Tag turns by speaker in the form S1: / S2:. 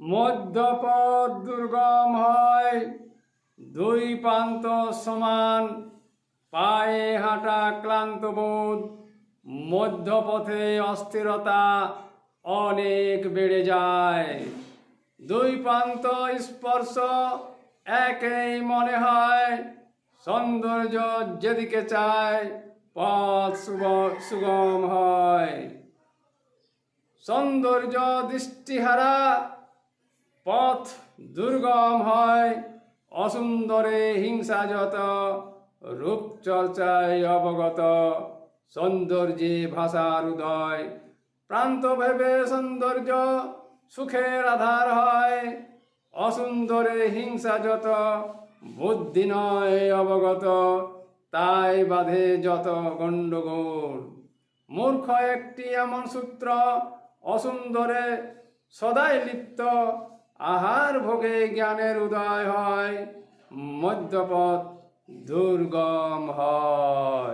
S1: মধ্যপথ দুর্গম হয়, দুই প্রান্ত সমান, পায়ে হাঁটা ক্লান্ত বোধ, মধ্যপথে অস্থিরতা অনেক বেড়ে যায়। দুই প্রান্ত স্পর্শ একই মনে হয়, সৌন্দর্য যেদিকে চায়, পথ সুগম হয়। সৌন্দর্য দৃষ্টিহারা পথ দুর্গম হয়, অসুন্দরে হিংসা যত রূপচর্চায় অবগত, সৌন্দর্যে ভাষার উদয়। প্রান্ত ভেবে সৌন্দর্য সুখের আধার হয়, অসুন্দরে হিংসা যত বুদ্ধি নয় অবগত, তাই বাধে যত গণ্ডগোল। মূর্খ একটি এমন সূত্র, অসুন্দরে সদাই লিপ্ত আহার ভোগে জ্ঞানের উদয় হয় মধ্যপথ দুর্গম হয়।